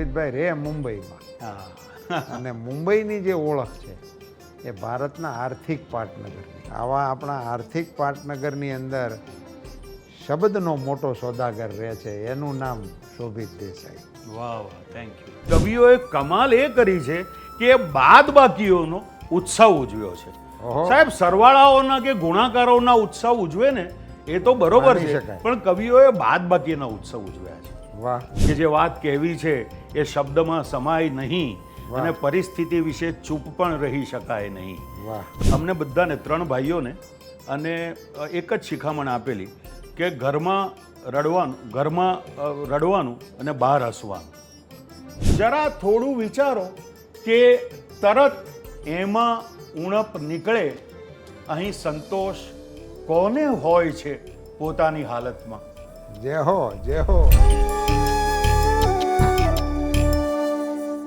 અમિતભાઈ રે મુંબઈમાં. અને મુંબઈની જે ઓળખ છે એ ભારતના આર્થિક પાટનગરની. આવા આપણા આર્થિક પાટનગરની અંદર શબ્દનો મોટો સોદાગર રહે છે એનું નામ શોભિત દેસાઈ. વાહ વાહ થેન્ક યુ કવિઓએ કમાલ એ કરી છે કે બાદ બાકીઓનો ઉત્સવ ઉજવ્યો છે. સાહેબ સરવાળાઓના કે ગુણાકારોના ઉત્સવ ઉજવે ને એ તો બરોબર છે. પણ કવિઓએ બાદ બાકીના ઉત્સવ ઉજવ્યા છે. વાહ. કે જે વાત કહેવી છે એ શબ્દમાં સમાય નહીં અને પરિસ્થિતિ વિશે ચૂપ પણ રહી શકાય નહીં. વાહ. અમને બધાને ત્રણ ભાઈઓને અને એક જ શિખામણ આપેલી કે ઘરમાં રડવાનું ઘરમાં રડવાનું અને બહાર હસવાનું. જરા થોડું વિચારો કે તરત એમાં ઉણપ નીકળે અહીં સંતોષ કોને હોય છે પોતાની હાલતમાં? જય હો જય હો.